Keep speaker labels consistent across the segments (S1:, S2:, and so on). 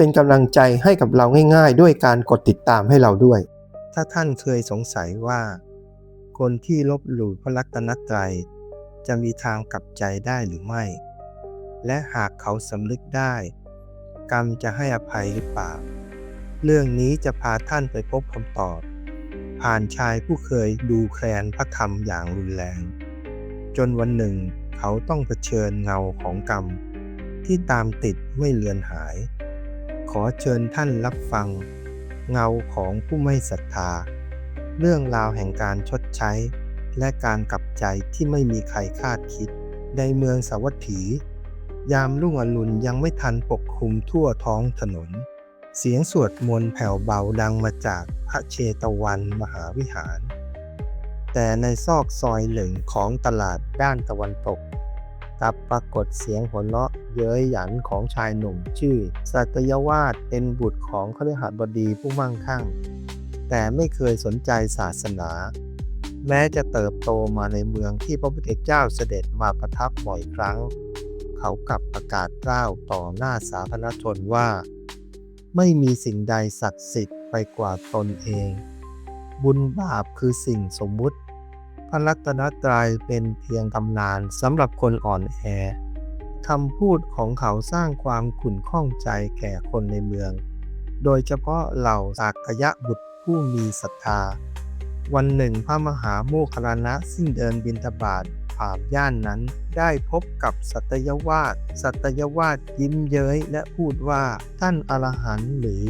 S1: เป็นกำลังใจให้กับเราง่ายๆ ด้วยการกดติดตามให้เราด้วย ถ้าท่านเคยสงสัยว่า คนที่ลบหลู่พระรัตนตรัย จะมีทางกลับใจได้หรือไม่ และหากเขาสำนึกได้ กรรมจะให้อภัยหรือเปล่า เรื่องนี้จะพาท่านไปพบคำตอบ ผ่านชายผู้เคยดูแคลนพระธรรมอย่างรุนแรง จนวันหนึ่งเขาต้องเผชิญเงาของกรรม ที่ตามติดไม่เลือนหาย ขอเชิญท่านรับฟัง เงาของผู้ไม่ศรัทธา เรื่องราวแห่งการชดใช้ และการกลับใจที่ไม่มีใครคาดคิด ในเมืองสาวัตถี ยามรุ่งอรุณยังไม่ทันปกคลุมทั่วท้องถนน เสียงสวดมนต์แผ่วเบาดังมาจากพระเชตวันมหาวิหาร แต่ในซอกซอยหนึ่งของตลาดด้านตะวันตก กับปรากฏเสียงหัวเราะเย้ยหยันของชายหนุ่ม ชื่อ สัตยวาสเป็นบุตรของคฤหัสบดีผู้มั่งคั่ง แต่ไม่เคยสนใจศาสนา แม้จะเติบโตมาในเมืองที่พระพุทธเจ้าเสด็จมาประทับบ่อยครั้ง เขากลับประกาศกล้าวต่อหน้าสาธารณชนว่า ไม่มีสิ่งใดศักดิ์สิทธิ์ไปกว่าตนเอง บุญบาปคือสิ่งสมมุติ พระรัตนตรัยเป็นเพียงตำนานสำหรับคนอ่อนแอคำพูดของเขาสร้างความขุ่นข้องใจแก่คนในเมือง โดยเฉพาะเหล่าสากยะบุตรผู้มีศรัทธา วันหนึ่งพระมหาโมคคลานะซึ่งเดินบินทบาทผ่านย่านนั้นได้พบกับสัตยวาสสัตยวาสยิ้มเย้ยและพูดว่าท่านอรหันต์หรือ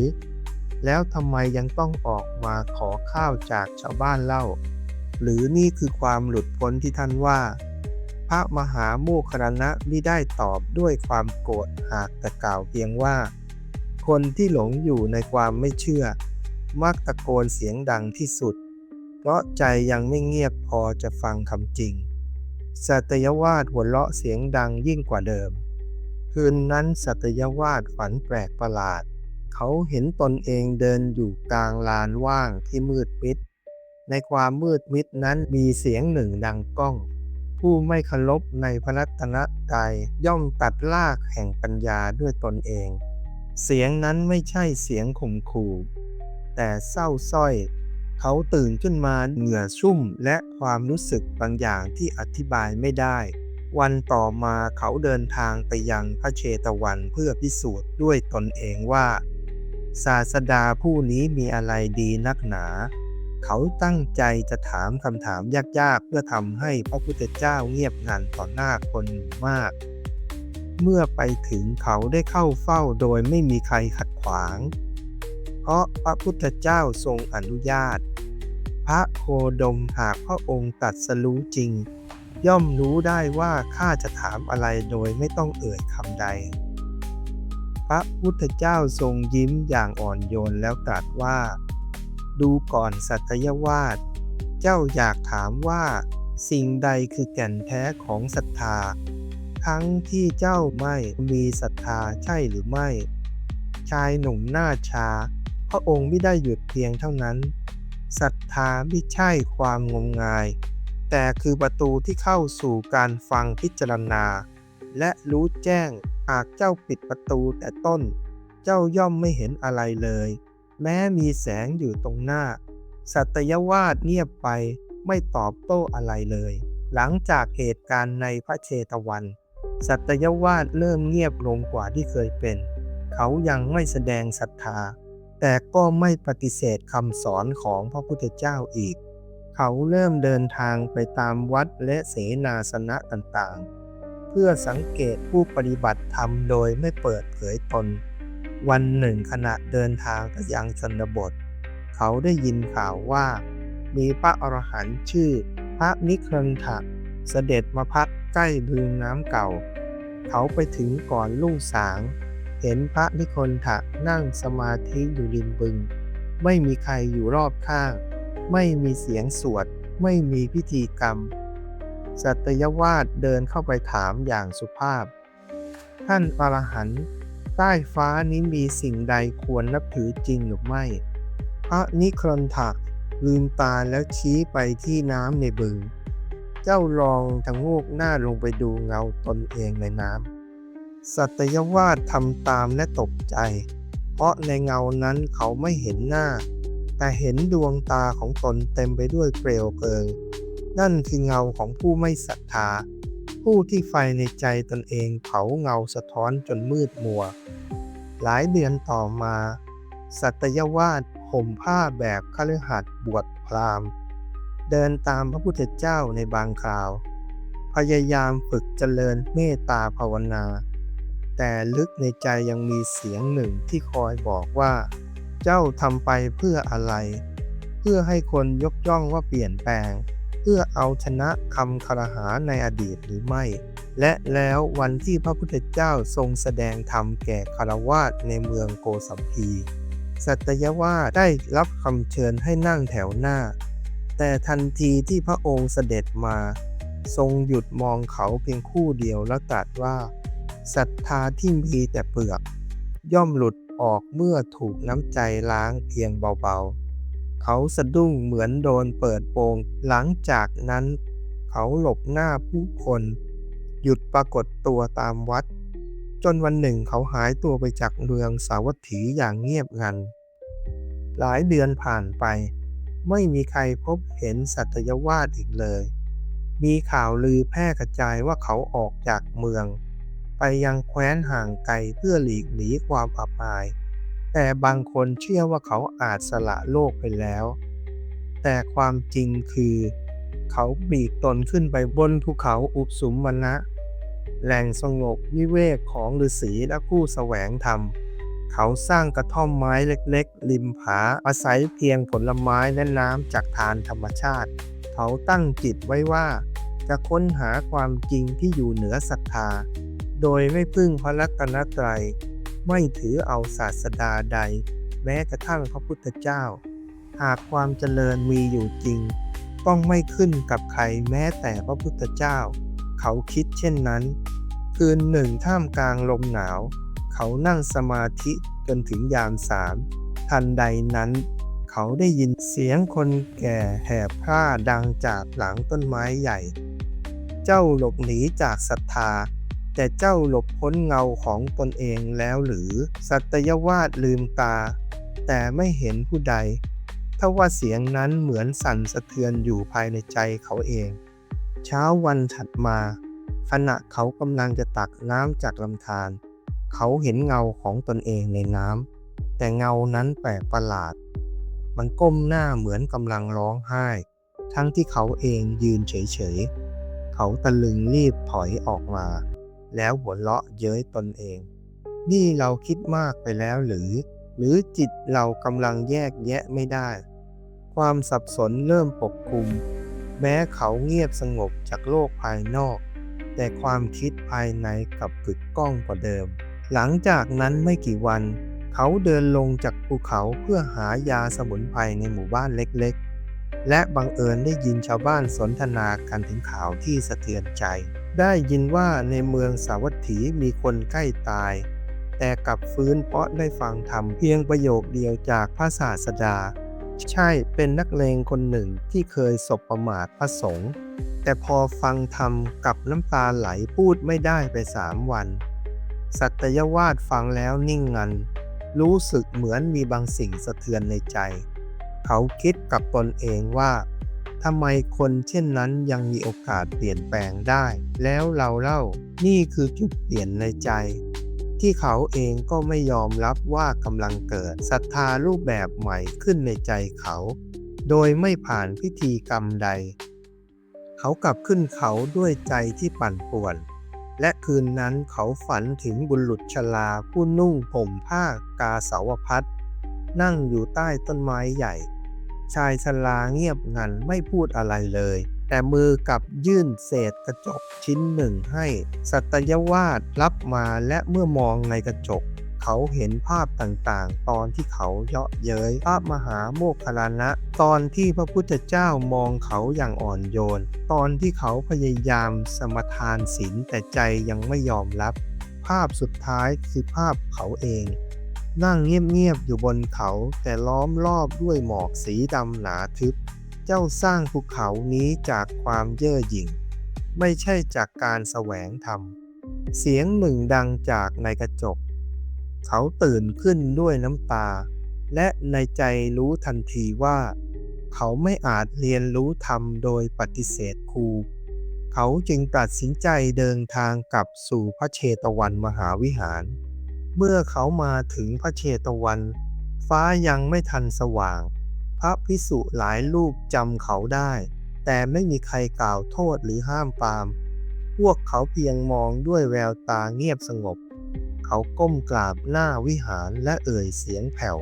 S1: แล้วทำไมยังต้องออกมาขอข้าวจากชาวบ้านเล่า หรือนี่คือความหลุดพ้นที่ท่านว่า พระมหาโมคคลลานะไม่ได้ตอบด้วยความโกรธหากแต่กล่าวเพียงว่า คนที่หลงอยู่ในความไม่เชื่อ มักตะโกนเสียงดังที่สุด เพราะใจยังไม่เงียบพอจะฟังคำจริงสัตยวาสหัวเราะเสียงดังยิ่งกว่าเดิม คืนนั้นสัตยวาสฝันแปลกประหลาด เขาเห็นตนเองเดินอยู่กลางลานว่างที่มืดมิด ในความมืดมิดนั้นมีเสียงหนึ่งดังก้อง ผู้ไม่เคารพในพระรัตนตรัยย่อมตัดลากแห่งปัญญาด้วยตนเอง เสียงนั้นไม่ใช่เสียงข่มขู่ แต่เศร้าส้อย เขาตื่นขึ้นมาเหงื่อชุ่มและความรู้สึกบางอย่างที่อธิบายไม่ได้ วันต่อมาเขาเดินทางไปยังพระเชตวันเพื่อพิสูจน์ด้วยตนเองว่า ศาสดาผู้นี้มีอะไรดีนักหนา เขาตั้งใจจะถามคำถามยากๆ เพื่อทำให้พระพุทธเจ้าเงียบงันต่อหน้าคนหมู่มาก เมื่อไปถึงเขาได้เข้าเฝ้าโดยไม่มีใครขัดขวาง เพราะพระพุทธเจ้าทรงอนุญาต พระโคดมหากพระองค์ตัดสรู้จริง ย่อมรู้ได้ว่าข้าจะถามอะไรโดยไม่ต้องเอ่ยคำใด พระพุทธเจ้าทรงยิ้มอย่างอ่อนโยนแล้วตรัสว่า ดูก่อนสัตยวาสเจ้าอยากถามว่า สิ่งใดคือแก่นแท้ของศรัทธา ทั้งที่เจ้าไม่มีศรัทธาใช่หรือไม่ ชายหนุ่มหน้าชา พระองค์ไม่ได้หยุดเพียงเท่านั้นศรัทธาไม่ใช่ความงมงาย แต่คือประตูที่เข้าสู่การฟังพิจารณา และรู้แจ้งหากเจ้าปิดประตูแต่ต้น เจ้าย่อมไม่เห็นอะไรเลย แม้มีแสงอยู่ตรงหน้า สัตยวาสเงียบไปไม่ตอบโต้อะไรเลย หลังจากเหตุการณ์ในพระเชตวัน สัตยวาสเริ่มเงียบลงกว่าที่เคยเป็น เขายังไม่แสดงศรัทธา แต่ก็ไม่ปฏิเสธคำสอนของพระพุทธเจ้าอีก เขาเริ่มเดินทางไปตามวัดและเสนาสนะต่างๆ เพื่อสังเกตผู้ปฏิบัติธรรมโดยไม่เปิดเผยตน วันหนึ่งขณะเดินทางไปยังชนบท เขาได้ยินข่าวว่า มีพระอรหันต์ชื่อพระนิครันถะเสด็จมาพักใกล้บึงน้ำเก่า เขาไปถึงก่อนลุ่งสาง เห็นพระนิครันถะนั่งสมาธิอยู่ริมบึง ไม่มีใครอยู่รอบข้าง ไม่มีเสียงสวด ไม่มีพิธีกรรม สัตยวาสเดินเข้าไปถามอย่างสุภาพ ท่านอรหันต์ ใต้ฟ้านี้มีสิ่งใดควรนับถือจริงหรือไม่ พระนิครนถะลืมตาแล้วชี้ไปที่น้ำในบึง เจ้าลองชะโงกหน้าลงไปดูเงาตนเองในน้ำ สัตยวาสทำตามและตกใจ เพราะในเงานั้นเขาไม่เห็นหน้า แต่เห็นดวงตาของตนเต็มไปด้วยเปลวเพลิง นั่นคือเงาของผู้ไม่ศรัทธา ผู้ที่ไฟในใจตนเองเผาเงาสะท้อนจนมืดมัว หลายเดือนต่อมา สัตยวาดห่มผ้าแบบคฤหัสถ์บวชพราหมณ์ เดินตามพระพุทธเจ้าในบางคราว พยายามฝึกเจริญเมตตาภาวนา แต่ลึกในใจยังมีเสียงหนึ่งที่คอยบอกว่า เจ้าทำไปเพื่ออะไร เพื่อให้คนยกย่องว่าเปลี่ยนแปลง พื่อเอาชนะคำคารหาในอดีตหรือไม่ และแล้ววันที่พระพุทธเจ้าทรงแสดงธรรมแก่คารวาสในเมืองโกสัมพี สัตยวาสได้รับคำเชิญให้นั่งแถวหน้า แต่ทันทีที่พระองค์เสด็จมา ทรงหยุดมองเขาเพียงคู่เดียวแล้วตรัสว่าศรัทธาที่มีแต่เปลือก ย่อมหลุดออกเมื่อถูกน้ำใจล้างเพียงเบาๆ เขาสะดุ้งเหมือนโดนเปิดโปง หลังจากนั้น เขาหลบหน้าผู้คน หยุดปรากฏตัวตามวัด จนวันหนึ่งเขาหายตัวไปจากเมืองสาวัตถีอย่างเงียบงัน หลายเดือนผ่านไป ไม่มีใครพบเห็นสัตยวาสอีกเลย มีข่าวลือแพร่กระจายว่าเขาออกจากเมือง ไปยังแคว้นห่างไกลเพื่อหลีกหนีความอับอาย แต่บางคนเชื่อว่าเขาอาจสละโลกไปแล้ว แต่ความจริงคือ เขาบีกตนขึ้นไปบนภูเขาอุปสุมวนะแหล่งสงบวิเวกของฤาษีและผู้แสวงธรรม เขาสร้างกระท่อมไม้เล็กๆ ริมผาอาศัยเพียงผลไม้และน้ำจากทานธรรมชาติ เขาตั้งจิตไว้ว่า จะค้นหาความจริงที่อยู่เหนือศรัทธา โดยไม่พึ่งพระรัตนตรัย ไม่ถือเอาศาสดาใด แม้กระทั่งพระพุทธเจ้า หากความเจริญมีอยู่จริง ต้องไม่ขึ้นกับใครแม้แต่พระพุทธเจ้า เขาคิดเช่นนั้น คืนหนึ่งท่ามกลางลมหนาว เขานั่งสมาธิจนถึงยามสามทันใดนั้น เขาได้ยินเสียงคนแก่แห่ผ้าดังจากหลังต้นไม้ใหญ่ เจ้าหลบหนีจากศรัทธา แต่เจ้าหลบพ้นเงาของตนเองแล้วหรือ สัตยวาสลืมตา แต่ไม่เห็นผู้ใดทว่าเสียงนั้นเหมือนสั่นสะเทือนอยู่ภายในใจเขาเอง เช้าวันถัดมา ขณะเขากำลังจะตักน้ำจากลำธารเขาเห็นเงาของตนเองในน้ำแต่เงานั้นแปลกประหลาด มันก้มหน้าเหมือนกำลังร้องไห้ ทั้งที่เขาเองยืนเฉยๆ เขาตะลึงรีบถอยออกมา แล้วหัวเราะเย้ยตนเอง นี่เราคิดมากไปแล้วหรือ หรือจิตเรากำลังแยกแยะไม่ได้ ความสับสนเริ่มปกคลุม แม้เขาเงียบสงบจากโลกภายนอก แต่ความคิดภายในกลับกึกก้องกว่าเดิม หลังจากนั้นไม่กี่วัน เขาเดินลงจากภูเขาเพื่อหายาสมุนไพรในหมู่บ้านเล็กๆ และบังเอิญได้ยินชาวบ้านสนทนากันถึงข่าวที่สะเทือนใจ ได้ยินว่าในเมืองสาวัตถีมีคนใกล้ตาย แต่กลับฟื้นเพราะได้ฟังธรรมเพียงประโยคเดียวจากพระศาสดา ใช่เป็นนักเลงคนหนึ่งที่เคยสบประมาทพระสงฆ์แต่พอฟังธรรมกับน้ำตาไหลพูดไม่ได้ไปสามวัน สัตยวาสฟังแล้วนิ่งงัน รู้สึกเหมือนมีบางสิ่งสะเทือนในใจ เขาคิดกับตนเองว่า ทำไมคนเช่นนั้นยังมีโอกาสเปลี่ยนแปลงได้ แล้วเราเล่า นี่คือจุดเปลี่ยนในใจ ที่เขาเองก็ไม่ยอมรับว่ากำลังเกิดศรัทธารูปแบบใหม่ขึ้นในใจเขา โดยไม่ผ่านพิธีกรรมใด เขากลับขึ้นเขาด้วยใจที่ปั่นป่วน และคืนนั้นเขาฝันถึงบุรุษชราผู้นุ่งห่มผ้ากาสาวพัดนั่งอยู่ใต้ต้นไม้ใหญ่ ชายชราเงียบงันไม่พูดอะไรเลย แต่มือกับยื่นเศษกระจกชิ้นหนึ่งให้ สัตยวาสรับมาและเมื่อมองในกระจก เขาเห็นภาพต่างๆ ตอนที่เขาเยาะเย้ยพระมหาโมคคลานะ ตอนที่พระพุทธเจ้ามองเขาอย่างอ่อนโยน ตอนที่เขาพยายามสมทานศีลแต่ใจยังไม่ยอมรับ ภาพสุดท้ายคือภาพเขาเอง นั่งเงียบๆอยู่บนเขาแต่ล้อมรอบด้วยหมอกสีดำหนาทึบ เจ้าสร้างภูเขานี้จากความเย่อหยิ่ง ไม่ใช่จากการแสวงธรรม เสียงหนึ่งดังจากในกระจก เขาตื่นขึ้นด้วยน้ำตา และในใจรู้ทันทีว่า เขาไม่อาจเรียนรู้ธรรมโดยปฏิเสธครู เขาจึงตัดสินใจเดินทางกลับสู่พระเชตวันมหาวิหาร เมื่อเขามาถึงพระเชตวัน ฟ้ายังไม่ทันสว่าง พระพิสุหลายรูปจำเขาได้ แต่ไม่มีใครกล่าวโทษหรือห้ามปาม พวกเขาเพียงมองด้วยแววตาเงียบสงบ เขาก้มกราบหน้าวิหารและเอ่ยเสียงแผ่ว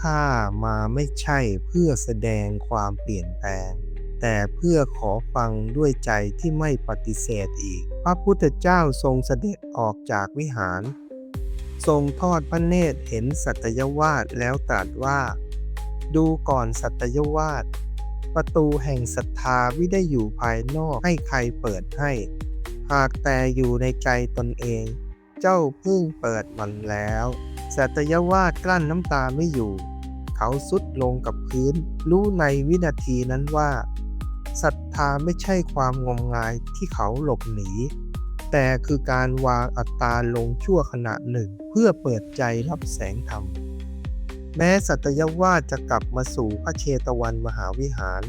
S1: ข้ามาไม่ใช่เพื่อแสดงความเปลี่ยนแปลง แต่เพื่อขอฟังด้วยใจที่ไม่ปฏิเสธอีก พระพุทธเจ้าทรงเสด็จออกจากวิหาร ทรงทอดพระเนตรเห็นสัตยวาสแล้วตรัสว่า ดูก่อนสัตยวาสประตูแห่งศรัทธาไม่ได้อยู่ภายนอกให้ใครเปิดให้ หากแต่อยู่ในใจตนเอง เจ้าเพิ่งเปิดมันแล้ว สัตยวาสกลั้นน้ำตาไม่อยู่ เขาสุดลงกับพื้น รู้ในวินาทีนั้นว่าศรัทธาไม่ใช่ความงมงายที่เขาหลบหนี แต่คือการวางอัตตาลงชั่วขณะหนึ่ง เพื่อเปิดใจรับแสงธรรม แม้สัตยวาจะกลับมาสู่พระเชตวันมหาวิหาร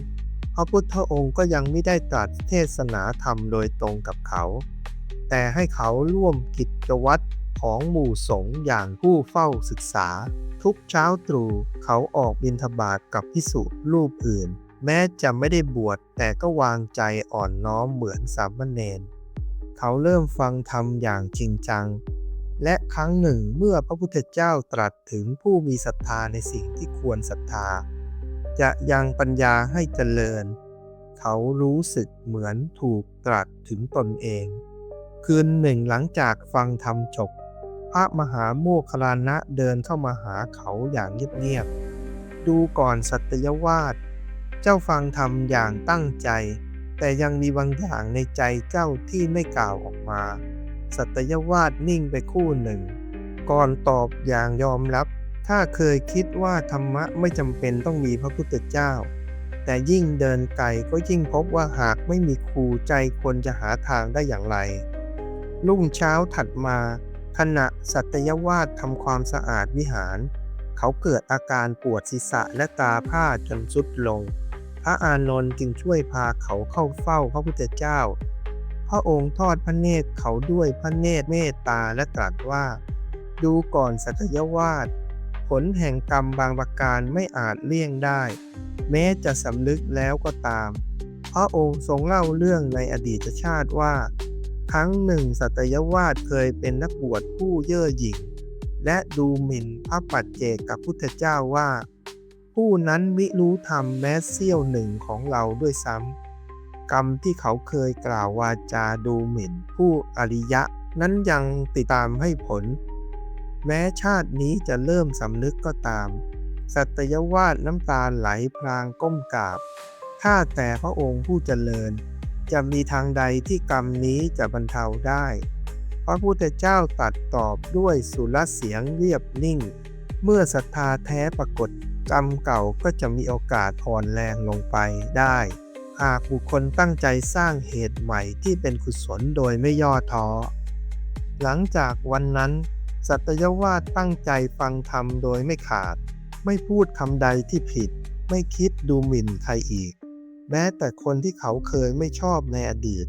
S1: พระพุทธองค์ก็ยังไม่ได้ตรัสเทศนาธรรมโดยตรงกับเขา แต่ให้เขาร่วมกิจวัตรของหมู่สงฆ์อย่างผู้เฝ้าศึกษา ทุกเช้าตรู่เขาออกบิณฑบาตกับพิสุรูปอื่น แม้จะไม่ได้บวชแต่ก็วางใจอ่อนน้อมเหมือนสามเณร เขาเริ่มฟังธรรมอย่างจริงจัง และครั้งหนึ่งเมื่อพระพุทธเจ้าตรัสถึงผู้มีศรัทธาในสิ่งที่ควรศรัทธา จะยังปัญญาให้เจริญ เขารู้สึกเหมือนถูกตรัสถึงตนเอง คืนหนึ่งหลังจากฟังธรรมจบ พระมหาโมคคลานะเดินเข้ามาหาเขาอย่างเงียบๆดูก่อนสัตยวาสเจ้าฟังธรรมอย่างตั้งใจ แต่ยังมีบางอย่างในใจเจ้าที่ไม่กล่าวออกมา สัตยวาสนิ่งไปคู่หนึ่ง ก่อนตอบอย่างยอมรับ ถ้าเคยคิดว่าธรรมะไม่จำเป็นต้องมีพระพุทธเจ้า แต่ยิ่งเดินไกลก็ยิ่งพบว่าหากไม่มีครูใจคนจะหาทางได้อย่างไร รุ่งเช้าถัดมา ขณะสัตยวาสทำความสะอาดวิหาร เขาเกิดอาการปวดศีรษะและตาผ้าจนสุดลง ระอานนท์จึงช่วยพาเขาเข้าเฝ้าพระพุทธเจ้า พระองค์ทอดพระเนตรเขาด้วยพระเนตรเมตตาและตรัสว่า ดูก่อนสัตยวาสผลแห่งกรรมบางประการไม่อาจเลี่ยงได้ แม้จะสำนึกแล้วก็ตาม พระองค์ทรงเล่าเรื่องในอดีตชาติว่า ครั้งหนึ่งสัตยวาสเคยเป็นนักบวชผู้เย่อหยิ่งและดูหมิ่นพระปัจเจกกับพุทธเจ้าว่า ผู้นั้นมิรู้ธรรมแม้เสี้ยวหนึ่งของเราด้วยซ้ำกรรมที่เขาเคยกล่าววาจาดูหมิ่น ผู้อริยะ นั้นยังติดตามให้ผล แม้ชาตินี้จะเริ่มสำนึกก็ตาม สัตยวาสน้ำตาไหลพรางก้มกราบถ้าแต่พระองค์ผู้เจริญ จะมีทางใดที่กรรมนี้จะบรรเทาได้พระพุทธเจ้าตัดตอบด้วยสุรเสียงเรียบนิ่ง เมื่อศรัทธาแท้ปรากฏ กรรมเก่าก็จะมีโอกาสอ่อนแรงลงไปได้ หากบุคคลตั้งใจสร้างเหตุใหม่ที่เป็นกุศลโดยไม่ย่อท้อ หลังจากวันนั้น สัตยวาตั้งใจฟังธรรมโดยไม่ขาด ไม่พูดคำใดที่ผิด ไม่คิดดูหมิ่นใครอีก แม้แต่คนที่เขาเคยไม่ชอบในอดีต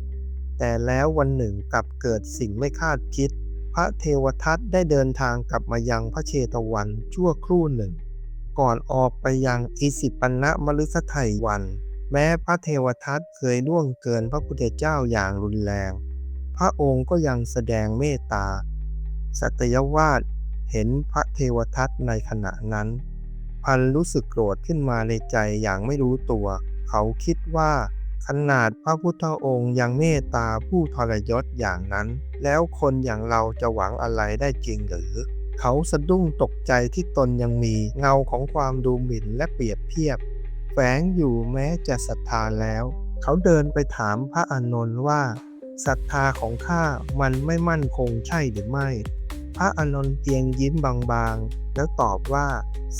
S1: แต่แล้ววันหนึ่งกลับเกิดสิ่งไม่คาดคิด พระเทวทัตได้เดินทางกลับมายังพระเชตวันชั่วครู่หนึ่ง ก่อนออกไปยังอิสิปนะมฤสไทยวัน แม้พระเทวทัตเคยล่วงเกินพระพุทธเจ้าอย่างรุนแรง พระองค์ก็ยังแสดงเมตตา สัตยวาสเห็นพระเทวทัตในขณะนั้น พันรู้สึกโกรธขึ้นมาในใจอย่างไม่รู้ตัว เขาคิดว่าขนาดพระพุทธองค์ยังเมตตาผู้ทรยศอย่างนั้น แล้วคนอย่างเราจะหวังอะไรได้จริงหรือ เขาสะดุ้งตกใจที่ตนยังมีเงาของความดูหมิ่นและเปรียบเทียบ แฝงอยู่แม้จะศรัทธาแล้ว เขาเดินไปถามพระอานนท์ว่าศรัทธาของข้ามันไม่มั่นคงใช่หรือไม่ พระอานนท์เพียงยิ้มบางๆ แล้วตอบว่า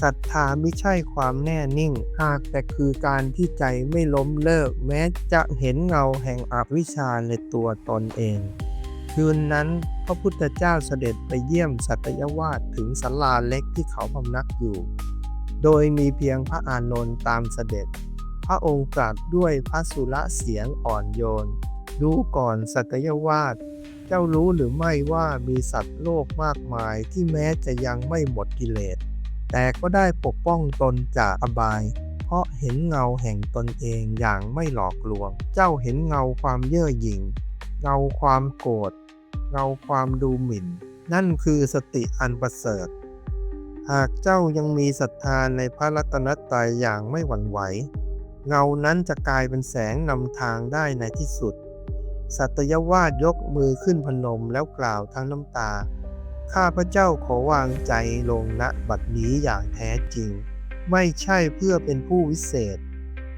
S1: ศรัทธาไม่ใช่ความแน่นิ่ง หากแต่คือการที่ใจไม่ล้มเลิก แม้จะเห็นเงาแห่งอวิชชาในตัวตนเอง คืนนั้น พระพุทธเจ้าเสด็จไปเยี่ยมสัตยวาสถึงศาลาเล็กที่เขาพำนักอยู่ โดยมีเพียงพระอานนท์ตามเสด็จ พระองค์ตรัสด้วยพระสุรเสียงอ่อนโยน ดูก่อนสัตยวาสเจ้ารู้หรือไม่ว่ามีสัตว์โลกมากมายที่แม้จะยังไม่หมดกิเลส แต่ก็ได้ปกป้องตนจากอบาย เพราะเห็นเงาแห่งตนเองอย่างไม่หลอกลวง เจ้าเห็นเงาความเย่อหยิ่ง เงาความโกรธ เงาความดูหมิ่น นั่นคือสติอันประเสริฐ หากเจ้ายังมีศรัทธาในพระรัตนตรัยอย่างไม่หวั่นไหว เงานั้นจะกลายเป็นแสงนำทางได้ในที่สุด สัตยวาสยกมือขึ้นพนมแล้วกล่าวทั้งน้ำตา ข้าพระเจ้าขอวางใจลงณบัดนี้อย่างแท้จริง ไม่ใช่เพื่อเป็นผู้วิเศษ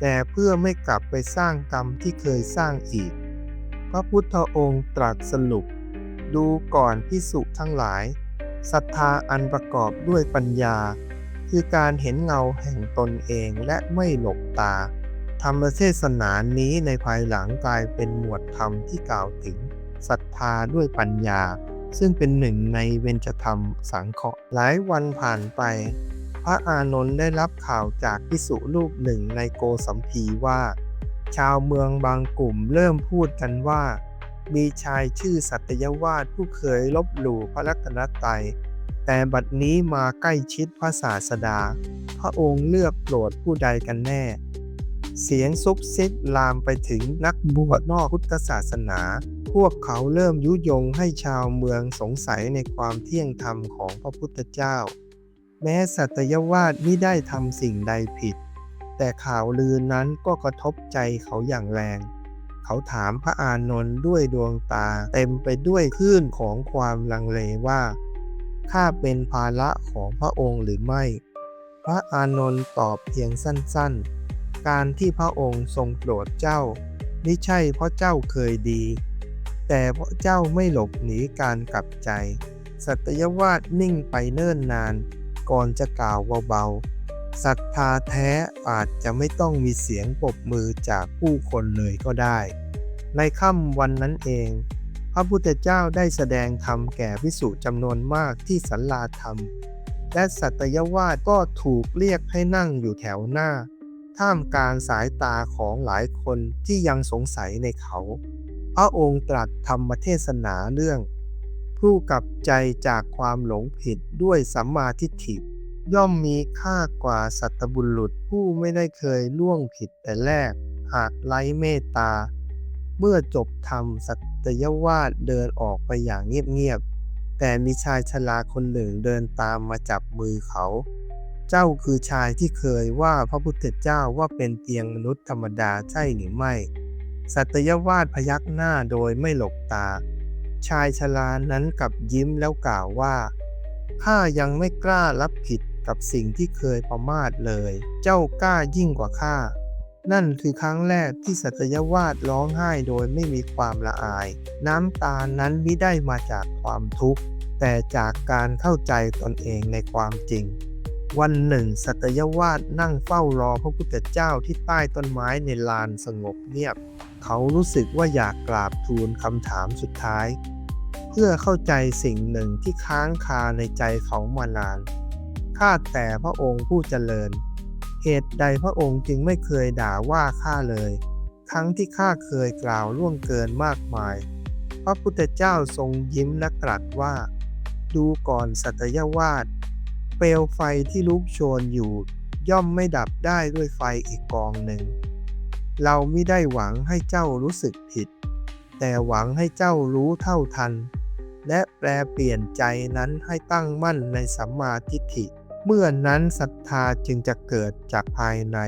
S1: แต่เพื่อไม่กลับไปสร้างกรรมที่เคยสร้างอีกพระพุทธองค์ตรัสสรุป ดูก่อนพิสุทั้งหลายศรัทธาอันประกอบด้วยปัญญา คือการเห็นเงาแห่งตนเองและไม่หลบตา ธรรมเทศนานี้ในภายหลังกลายเป็นหมวดธรรมที่กล่าวถึงศรัทธาด้วยปัญญา ซึ่งเป็นหนึ่งในเวนจธรรมสังเคราะห์หลายวันผ่านไป พระอานนท์ได้รับข่าวจากพิสุรูปหนึ่งในโกสัมพีว่า ชาวเมืองบางกลุ่มเริ่มพูดกันว่า มีชายชื่อสัตยวาสผู้เคยลบหลู่พระรัตนตรัยแต่บัดนี้มาใกล้ชิดพระศาสดา พระองค์เลือกโปรดผู้ใดกันแน่ เสียงซุบซิบลามไปถึงนักบวชนอกพุทธศาสนา พวกเขาเริ่มยุยงให้ชาวเมืองสงสัยในความเที่ยงธรรมของพระพุทธเจ้า แม้สัตยวาสไม่ได้ทำสิ่งใดผิด แต่ข่าวลือนั้นก็กระทบใจเขาอย่างแรง เขาถามพระอานนท์ด้วยดวงตา เต็มไปด้วยคลื่นของความลังเลว่าข้าเป็นภาระของพระองค์หรือไม่ พระอานนท์ตอบเพียงสั้นๆ การที่พระองค์ทรงโปรดเจ้าไม่ใช่เพราะเจ้าเคยดี แต่เพราะเจ้าไม่หลบหนีการกลับใจ สัตยวาสนิ่งไปเนิ่นนาน ก่อนจะกล่าวเบาๆ ศรัทธาแท้อาจจะไม่ต้องมีเสียงปรบมือจากผู้คนเลยก็ได้ ในค่ำวันนั้นเอง พระพุทธเจ้าได้แสดงธรรมแก่พิสุจำนวนมากที่สันลาธรรม และสัตยวาสก็ถูกเรียกให้นั่งอยู่แถวหน้า ท่ามกลางสายตาของหลายคนที่ยังสงสัยในเขา พระองค์ตรัสธรรมเทศนาเรื่อง ผู้กลับใจจากความหลงผิดด้วยสัมมาทิฏฐิ ย่อมมีค่ากว่าสัตบุรุษผู้ไม่ได้เคยล่วงผิดแต่แรก หากไร้เมตตา เมื่อจบธรรมสัตยวาสเดินออกไปอย่างเงียบๆ แต่มีชายชราคนหนึ่งเดินตามมาจับมือเขา เจ้าคือชายที่เคยว่าพระพุทธเจ้าว่าเป็นเพียงมนุษย์ธรรมดาใช่หรือไม่ สัตยวาสพยักหน้าโดยไม่หลบตา ชายชรานั้นกลับยิ้มแล้วกล่าวว่าข้ายังไม่กล้ารับผิด กับสิ่งที่เคยประมาทเลย เจ้ากล้ายิ่งกว่าข้า นั่นคือครั้งแรกที่สัตยวาสร้องไห้โดยไม่มีความละอาย น้ำตานั้นไม่ได้มาจากความทุกข์ แต่จากการเข้าใจตนเองในความจริง วันหนึ่ง สัตยวาสนั่งเฝ้ารอพระพุทธเจ้าที่ใต้ต้นไม้ในลานสงบเงียบ เขารู้สึกว่าอยากกราบทูลคำถามสุดท้ายเพื่อเข้าใจสิ่งหนึ่งที่ค้างคาในใจเขามานาน ข้าแต่พระองค์ผู้เจริญ เหตุใดพระองค์จึงไม่เคยด่าว่าข้าเลย ครั้งที่ข้าเคยกล่าวล่วงเกินมากมาย พระพุทธเจ้าทรงยิ้มและตรัสว่า ดูก่อนสัตยวาสเปลวไฟที่ลุกโชนอยู่ ย่อมไม่ดับได้ด้วยไฟอีกกองหนึ่ง เราไม่ได้หวังให้เจ้ารู้สึกผิด แต่หวังให้เจ้ารู้เท่าทันและแปลเปลี่ยนใจนั้นให้ตั้งมั่นในสัมมาทิฏฐิ เมื่อนั้นศรัทธาจึงจะเกิดจากภายใน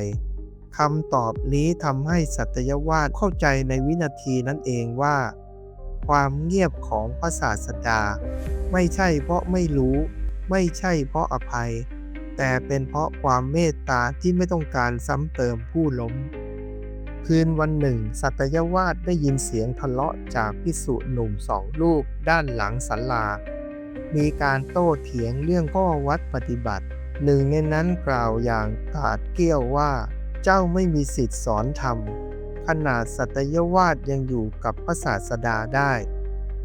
S1: คำตอบนี้ทำให้สัตยวาสเข้าใจในวินาทีนั้นเองว่า ความเงียบของพระศาสดา ไม่ใช่เพราะไม่รู้ ไม่ใช่เพราะอภัย แต่เป็นเพราะความเมตตาที่ไม่ต้องการซ้ำเติมผู้ล้ม คืนวันหนึ่ง สัตยวาสได้ยินเสียงทะเลาะจากพิสุหนุ่มสองรูปด้านหลังศาลา มีการโต้เถียงเรื่องข้อวัดปฏิบัติ หนึ่งในนั้นกล่าวอย่างกาดเกี้ยวว่า เจ้าไม่มีสิทธิสอนธรรม ขนาดสัตยวาสยังอยู่กับพระศาสดาได้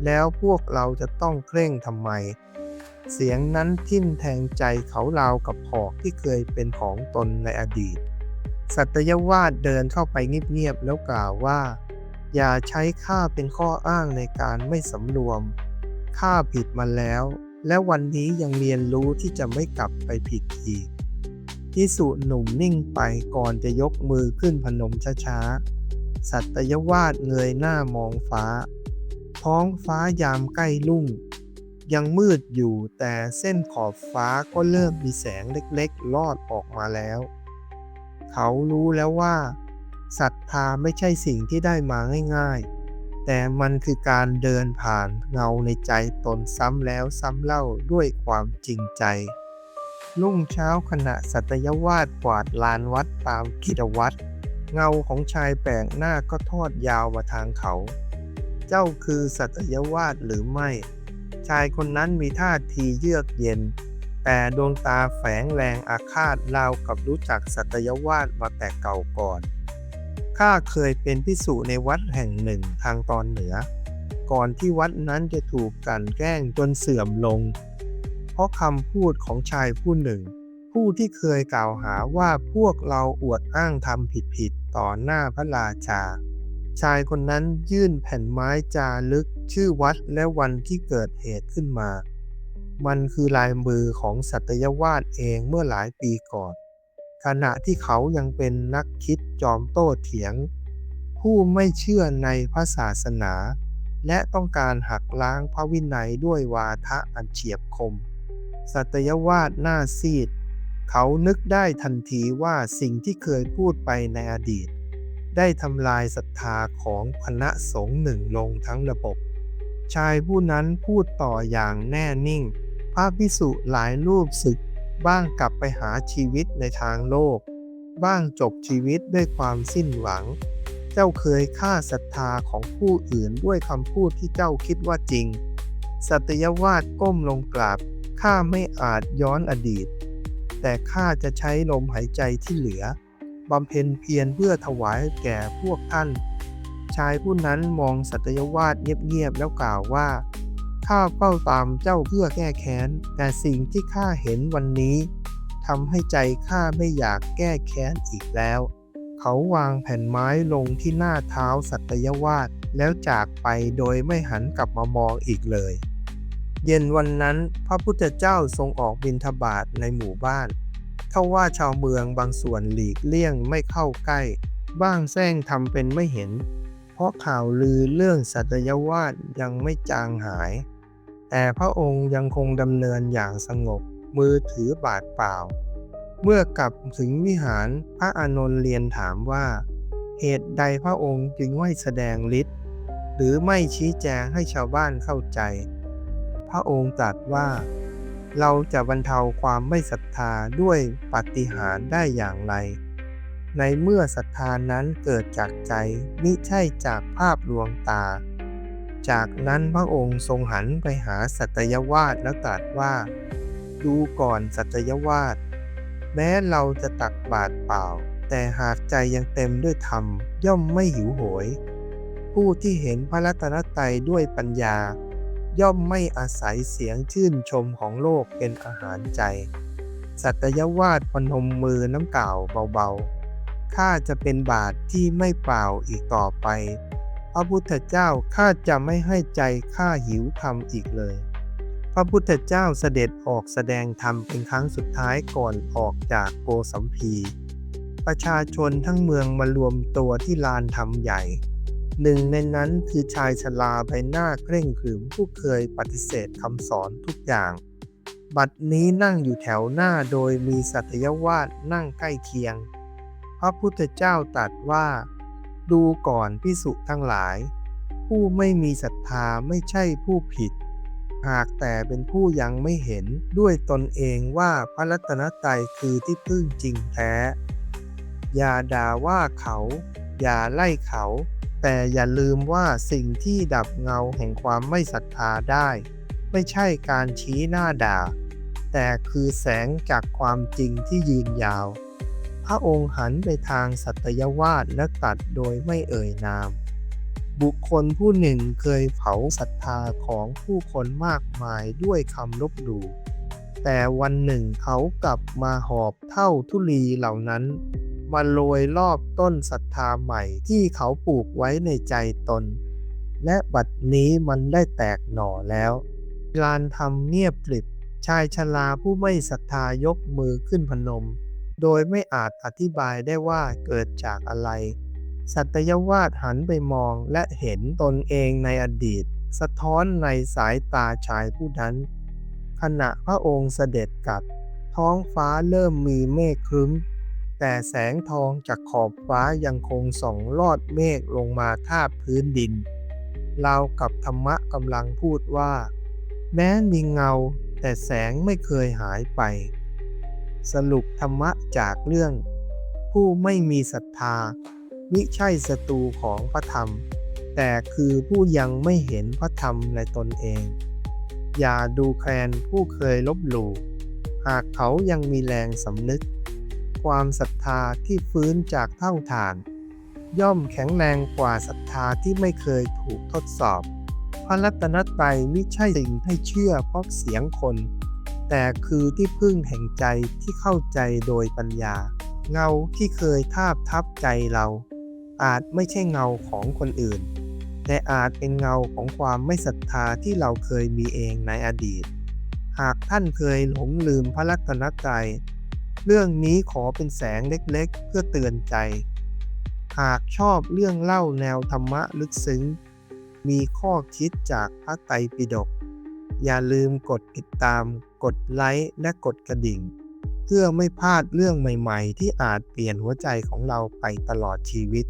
S1: แล้วพวกเราจะต้องเคร่งทำไม เสียงนั้นทิ่มแทงใจเขาราวกับหอกที่เคยเป็นของตนในอดีต สัตยวาดเดินเข้าไปเงียบๆแล้วกล่าวว่า อย่าใช้ข้าเป็นข้ออ้างในการไม่สำรวม ข้าผิดมาแล้ว และวันนี้ยังเรียนรู้ที่จะไม่กลับไปผิดอีกพิสุหนุ่มนิ่งไปก่อนจะยกมือขึ้นพนมช้าๆ สัตยวาดเงยหน้ามองฟ้า ท้องฟ้ายามใกล้ลุ่ง ยังมืดอยู่แต่เส้นขอบฟ้าก็เริ่มมีแสงเล็กๆ ลอดออกมาแล้ว เขารู้แล้วว่าศรัทธาไม่ใช่สิ่งที่ได้มาง่ายๆ แต่มันคือการเดินผ่านเงาในใจตนซ้ำแล้วซ้ำเล่าด้วยความจริงใจ รุ่งเช้าขณะสัตยวาดกวาดลานวัดตามกิจวัตรเงาของชายแปลกหน้าก็ทอดยาวมาทางเขา เจ้าคือสัตยวาดหรือไม่ ชายคนนั้นมีท่าทีเยือกเย็น แต่ดวงตาแฝงแรงอาฆาตราวกับรู้จักสัตยวาดมาแต่เก่าก่อน ข้าเคยเป็นพิสุในวัดแห่งหนึ่งทางตอนเหนือ ก่อนที่วัดนั้นจะถูกกันแกล้งจนเสื่อมลง เพราะคำพูดของชายผู้หนึ่ง ผู้ที่เคยกล่าวหาว่าพวกเราอวดอ้างทำผิดๆต่อหน้าพระราชา ชายคนนั้นยื่นแผ่นไม้จารึกชื่อวัดและวันที่เกิดเหตุขึ้นมา มันคือลายมือของสัตยวาดเองเมื่อหลายปีก่อน ขณะที่เขายังเป็นนักคิดจอมโต้เถียง ผู้ไม่เชื่อในพระศาสนา และต้องการหักล้างพระวินัยด้วยวาทะอันเฉียบคม สัตยวาดหน้าซีด เขานึกได้ทันทีว่าสิ่งที่เคยพูดไปในอดีต ได้ทำลายศรัทธาของคณะสงฆ์หนึ่งลงทั้งระบบ ชายผู้นั้นพูดต่ออย่างแน่นิ่ง พระพิสุหลายรูปศึก บ้างกลับไปหาชีวิตในทางโลก บ้างจบชีวิตด้วยความสิ้นหวัง เจ้าเคยฆ่าศรัทธาของผู้อื่นด้วยคำพูดที่เจ้าคิดว่าจริง สัตยวาดก้มลงกราบข้าไม่อาจย้อนอดีต แต่ข้าจะใช้ลมหายใจที่เหลือบำเพ็ญเพียรเพื่อถวายแก่พวกท่าน ชายผู้นั้นมองสัตยวาดเงียบๆแล้วกล่าวว่า ข้าเฝ้าตามเจ้าเพื่อแก้แค้น แต่สิ่งที่ข้าเห็นวันนี้ทำให้ใจข้าไม่อยากแก้แค้นอีกแล้ว เขาวางแผ่นไม้ลงที่หน้าเท้าสัตยวาดแล้วจากไปโดยไม่หันกลับมามองอีกเลย เย็นวันนั้นพระพุทธเจ้าทรงออกบิณฑบาตในหมู่บ้านเท่าว่าชาวเมืองบางส่วนหลีกเลี่ยงไม่เข้าใกล้ บ้างแซงทำเป็นไม่เห็น เพราะข่าวลือเรื่องสัตยวาดยังไม่จางหาย แต่พระองค์ยังคงดำเนินอย่างสงบ มือถือบาทเปล่า เมื่อกลับถึงวิหารพระอานนท์เรียนถามว่าเหตุใดพระองค์จึงไม่แสดงฤทธิ์หรือไม่ชี้แจงให้ชาวบ้านเข้าใจ พระองค์ตรัสว่า เราจะบรรเทาความไม่ศรัทธาด้วยปฏิหารได้อย่างไร ในเมื่อศรัทธานั้นเกิดจากใจมิใช่จากภาพลวงตา จากนั้นพระองค์ทรงหันไปหาสัตยวาดแล้วตรัสว่า ดูก่อนสัตยวาดแม้เราจะตักบาตรเปล่า แต่หากใจยังเต็มด้วยธรรมย่อมไม่หิวโหย ผู้ที่เห็นพระรัตนตรัยด้วยปัญญา ย่อมไม่อาศัยเสียงชื่นชมของโลกเป็นอาหารใจ สัตยวาดพนมมือน้ำกล่าวเบาๆข้าจะเป็นบาทที่ไม่เปล่าอีกต่อไป พระพุทธเจ้าข้าจะไม่ให้ใจข้าหิวธรรมอีกเลย พระพุทธเจ้าเสด็จออกแสดงธรรมเป็นครั้งสุดท้ายก่อนออกจากโกสัมพี ประชาชนทั้งเมืองมารวมตัวที่ลานธรรมใหญ่ หนึ่งในนั้นคือชายชราใบหน้าเคร่งขรึมผู้เคยปฏิเสธคำสอนทุกอย่าง บัดนี้นั่งอยู่แถวหน้าโดยมีสัตยวาดนั่งใกล้เคียง พระพุทธเจ้าตรัสว่า ดูก่อนพิสุทั้งหลาย ผู้ไม่มีศรัทธาไม่ใช่ผู้ผิด หากแต่เป็นผู้ยังไม่เห็นด้วยตนเองว่าพระรัตนตรัยคือที่พึ่งจริงแท้ อย่าด่าว่าเขา อย่าไล่เขา แต่อย่าลืมว่าสิ่งที่ดับเงาแห่งความไม่ศรัทธาได้ ไม่ใช่การชี้หน้าด่า แต่คือแสงจากความจริงที่ยืนยาว พระองค์หันไปทางสัตยวาดและตัดโดยไม่เอ่ยนาม บุคคลผู้หนึ่งเคยเผาศรัทธาของผู้คนมากมายด้วยคำลบหลู่แต่วันหนึ่งเขากลับมาหอบเท่าทุลีเหล่านั้น มาโรยรอบต้นศรัทธาใหม่ที่เขาปลูกไว้ในใจตน และบัดนี้มันได้แตกหน่อแล้ว ลานทำเงียบกริบชายชราผู้ไม่ศรัทธายกมือขึ้นพนม โดยไม่อาจอธิบายได้ว่าเกิดจากอะไร สัตยวาดหันไปมองและเห็นตนเองในอดีต สะท้อนในสายตาชายผู้นั้น ขณะพระองค์เสด็จกลับ ท้องฟ้าเริ่มมีเมฆครึ้ม แต่แสงทองจากขอบฟ้ายังคงส่องลอดเมฆลงมาทาบพื้นดินราวกับธรรมะกำลังพูดว่า แม้มีเงาแต่แสงไม่เคยหายไป สรุปธรรมะจากเรื่อง ผู้ไม่มีศรัทธามิใช่ศัตรูของพระธรรม แต่คือผู้ยังไม่เห็นพระธรรมในตนเอง อย่าดูแคลนผู้เคยลบหลู่หากเขายังมีแรงสำนึก ความศรัทธาที่ฟื้นจากเท่าฐาน ย่อมแข็งแรงกว่าศรัทธาที่ไม่เคยถูกทดสอบ พระรัตนตรัยไม่ใช่สิ่งให้เชื่อเพราะเสียงคน แต่คือที่พึ่งแห่งใจที่เข้าใจโดยปัญญา เงาที่เคยทาบทับใจเรา อาจไม่ใช่เงาของคนอื่น แต่อาจเป็นเงาของความไม่ศรัทธาที่เราเคยมีเองในอดีต หากท่านเคยหลงลืมพระรัตนตรัยเรื่องนี้ขอเป็นแสงเล็กๆ เพื่อเตือนใจ หากชอบเรื่องเล่าแนวธรรมะลึกซึ้ง มีข้อคิดจากพระไตรปิฎกอย่าลืมกดติดตาม กดไลค์และกดกระดิ่ง เพื่อไม่พลาดเรื่องใหม่ ๆ ที่อาจเปลี่ยนหัวใจของเราไปตลอดชีวิต